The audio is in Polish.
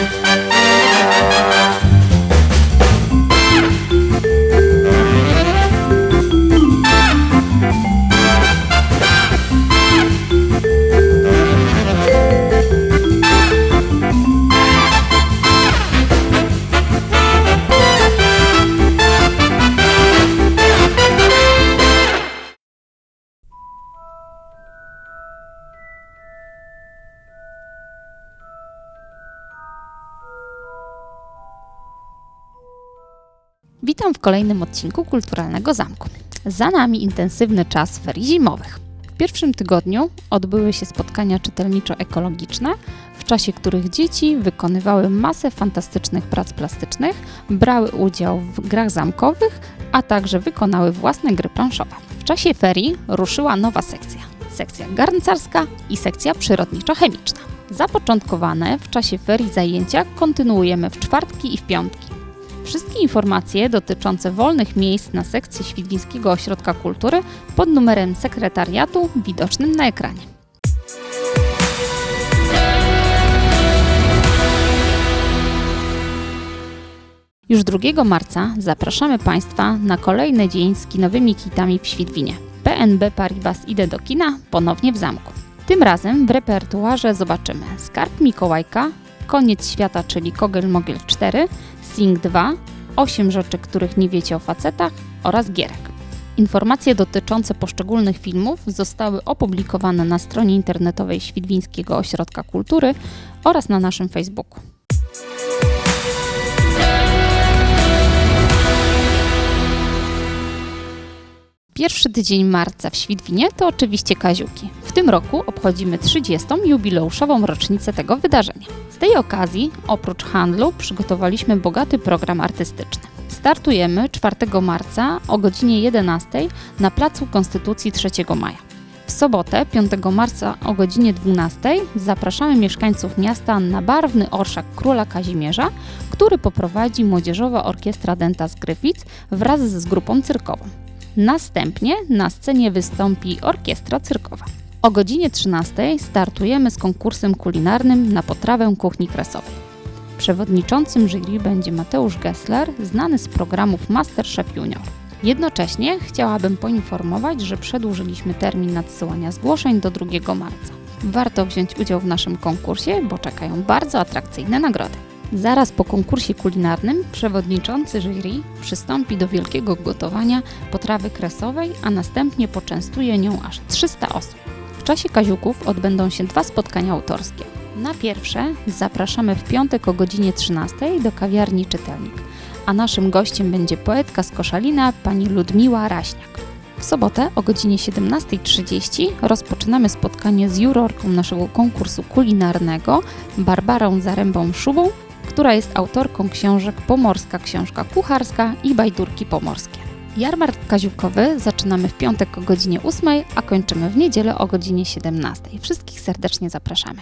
Música Witam w kolejnym odcinku Kulturalnego Zamku. Za nami intensywny czas ferii zimowych. W pierwszym tygodniu odbyły się spotkania czytelniczo-ekologiczne, w czasie których dzieci wykonywały masę fantastycznych prac plastycznych, brały udział w grach zamkowych, a także wykonały własne gry planszowe. W czasie ferii ruszyła nowa sekcja. Sekcja garncarska i sekcja przyrodniczo-chemiczna. Zapoczątkowane w czasie ferii zajęcia kontynuujemy w czwartki i w piątki. Wszystkie informacje dotyczące wolnych miejsc na sekcji Świdwińskiego Ośrodka Kultury pod numerem sekretariatu widocznym na ekranie. Już 2 marca zapraszamy Państwa na kolejny dzień z kinowymi kitami w Świdwinie. PNB Paribas Idę do kina ponownie w zamku. Tym razem w repertuarze zobaczymy Skarb Mikołajka, Koniec świata, czyli Kogel Mogel 4, Sing 2, 8 rzeczy, których nie wiecie o facetach oraz gierek. Informacje dotyczące poszczególnych filmów zostały opublikowane na stronie internetowej Świdwińskiego Ośrodka Kultury oraz na naszym Facebooku. Pierwszy tydzień marca w Świdwinie to oczywiście Kaziuki. W tym roku obchodzimy 30. jubileuszową rocznicę tego wydarzenia. Tej okazji, oprócz handlu, przygotowaliśmy bogaty program artystyczny. Startujemy 4 marca o godzinie 11 na Placu Konstytucji 3 maja. W sobotę, 5 marca o godzinie 12 zapraszamy mieszkańców miasta na barwny orszak Króla Kazimierza, który poprowadzi Młodzieżowa Orkiestra Denta z Gryfic wraz z grupą cyrkową. Następnie na scenie wystąpi orkiestra cyrkowa. O godzinie 13 startujemy z konkursem kulinarnym na potrawę kuchni kresowej. Przewodniczącym jury będzie Mateusz Gessler, znany z programów Masterchef Junior. Jednocześnie chciałabym poinformować, że przedłużyliśmy termin nadsyłania zgłoszeń do 2 marca. Warto wziąć udział w naszym konkursie, bo czekają bardzo atrakcyjne nagrody. Zaraz po konkursie kulinarnym przewodniczący jury przystąpi do wielkiego gotowania potrawy kresowej, a następnie poczęstuje nią aż 300 osób. Czasie kaziuków odbędą się dwa spotkania autorskie. Na pierwsze zapraszamy w piątek o godzinie 13 do kawiarni Czytelnik, a naszym gościem będzie poetka z Koszalina pani Ludmiła Raśniak. W sobotę o godzinie 17.30 rozpoczynamy spotkanie z jurorką naszego konkursu kulinarnego Barbarą Zarębą-Szubą, która jest autorką książek Pomorska Książka Kucharska i Bajdurki Pomorskie. Jarmark kaziukowy zaczynamy w piątek o godzinie 8, a kończymy w niedzielę o godzinie 17. Wszystkich serdecznie zapraszamy.